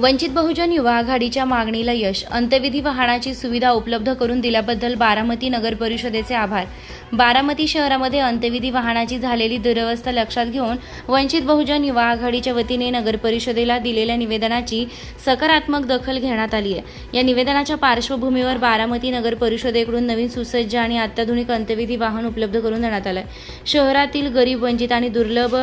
वंचित बहुजन युवा आघाडीच्या मागणीला यश अंत्यविधी वाहनाची सुविधा उपलब्ध करून दिल्याबद्दल बारामती नगर परिषदेचे आभार. बारामती शहरामध्ये अंत्यविधी वाहनाची झालेली दुरवस्था लक्षात घेऊन वंचित बहुजन युवा आघाडीच्या वतीने नगर परिषदेला दिलेल्या निवेदनाची सकारात्मक दखल घेण्यात आली आहे. या निवेदनाच्या पार्श्वभूमीवर बारामती नगर परिषदेकडून नवीन सुसज्ज आणि अत्याधुनिक अंत्यविधी वाहन उपलब्ध करून देण्यात आलं आहे शहरातील गरीब वंचित आणि दुर्लभ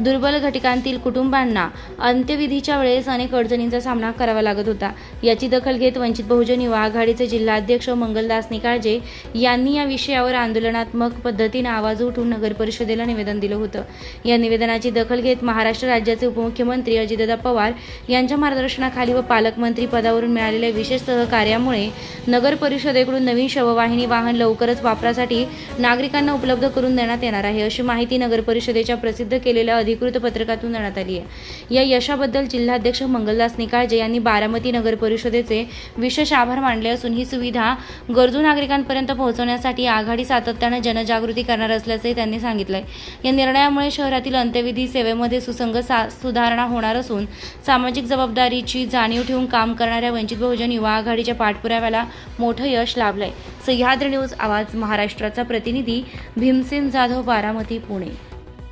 दुर्बल घटकांतील कुटुंबांना अंत्यविधीच्या वेळेस अनेक अडचणींचा सामना करावा लागत होता. याची दखल घेत वंचित बहुजन युवा आघाडीचे जिल्हाध्यक्ष मंगलदास निकाळजे यांनी या विषयावर आंदोलनात्मक पद्धतीने आवाज उठवून नगर परिषदेला निवेदन दिलं होतं. या निवेदनाची दखल घेत महाराष्ट्र राज्याचे उपमुख्यमंत्री अजितदादा पवार यांच्या मार्गदर्शनाखाली व पालकमंत्री पदावरून मिळालेल्या विशेष सहकार्यामुळे नगर परिषदेकडून नवीन शववाहिनी वाहन लवकरच वापरासाठी नागरिकांना उपलब्ध करून देण्यात येणार आहे अशी माहिती नगर परिषदेच्या प्रसिद्ध केलेल्या अधिकृत पत्रकातून देण्यात आली आहे. या यशाबद्दल जिल्हाध्यक्ष मंगलदास निकाळजे यांनी बारामती नगर परिषदेचे विशेष आभार मानले असून ही सुविधा गरजू नागरिकांपर्यंत पोहोचवण्यासाठी आघाडी सातत्यानं जनजागृती करणार असल्याचंही त्यांनी सांगितलंय. या निर्णयामुळे शहरातील अंत्यविधी सेवेमध्ये सुसंगत सुधारणा होणार असून सामाजिक जबाबदारीची जाणीव ठेवून काम करणाऱ्या वंचित बहुजन युवा आघाडीच्या पाठपुराव्याला मोठं यश लाभलंय. सह्याद्री न्यूज आवाज महाराष्ट्राचा प्रतिनिधी भीमसेन जाधव बारामती पुणे.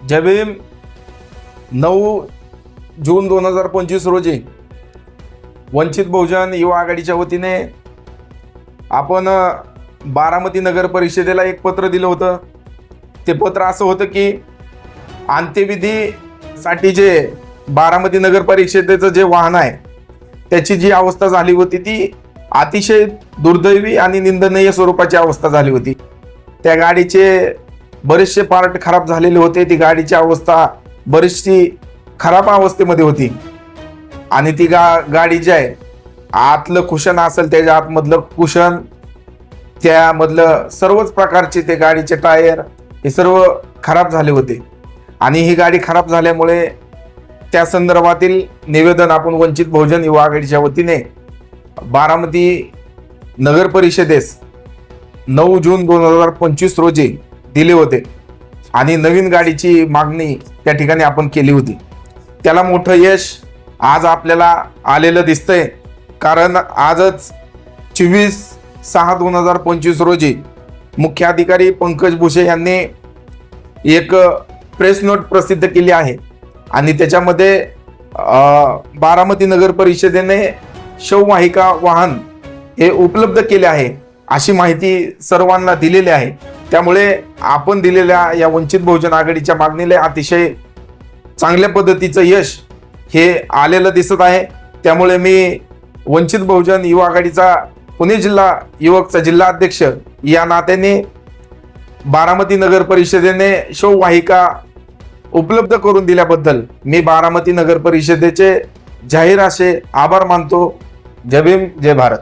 जय भीम नऊ जून दोन हजार पंचवीस रोजी वंचित बहुजन युवा आघाडीच्या वतीने आपण बारामती नगर परिषदेला एक पत्र दिलं होतं. ते पत्र असं होतं की अंत्यविधीसाठी जे बारामती नगर परिषदेचं जे वाहन आहे त्याची जी अवस्था झाली होती ती अतिशय दुर्दैवी आणि निंदनीय स्वरूपाची अवस्था झाली होती. त्या गाडीचे बरेचसे पार्ट खराब झालेले होते. ती गाडीची अवस्था बरीचशी खराब अवस्थेमध्ये होती. आणि ती गा गाडी जी आहे आतलं कुशन असेल त्याच्या आतमधलं कुशन त्यामधलं सर्वच प्रकारचे ते गाडीचे टायर हे सर्व खराब झाले होते. आणि ही गाडी खराब झाल्यामुळे त्या संदर्भातील निवेदन आपण वंचित बहुजन युवा आघाडीच्या वतीने बारामती नगर परिषदेस नऊ जून दोन हजार पंचवीस रोजी दिले होते. आणि नवीन गाडीची मागणी त्या ठिकाणी आपण केली होती. त्याला मोठं यश आज आपल्याला आलेलं दिसतंय. कारण आजच चोवीस सहा दोन हजार पंचवीस रोजी मुख्य अधिकारी पंकज भुसे यांनी एक प्रेस नोट प्रसिद्ध केली आहे. आणि त्याच्यामध्ये बारामती नगर परिषदेने शववाहिका वाहन हे उपलब्ध केले आहे अशी माहिती सर्वांना दिलेली आहे. त्यामुळे आपण दिलेल्या या वंचित बहुजन आघाडीच्या मागणीला अतिशय चांगल्या पद्धतीचं यश हे आलेलं दिसत आहे. त्यामुळे मी वंचित बहुजन युवा आघाडीचा पुणे जिल्हा युवकचा जिल्हा अध्यक्ष या नात्याने बारामती नगर परिषदेने शोवाहिका उपलब्ध करून दिल्याबद्दल मी बारामती नगर परिषदेचे जाहीर असे आभार मानतो. जय भीम जय भारत.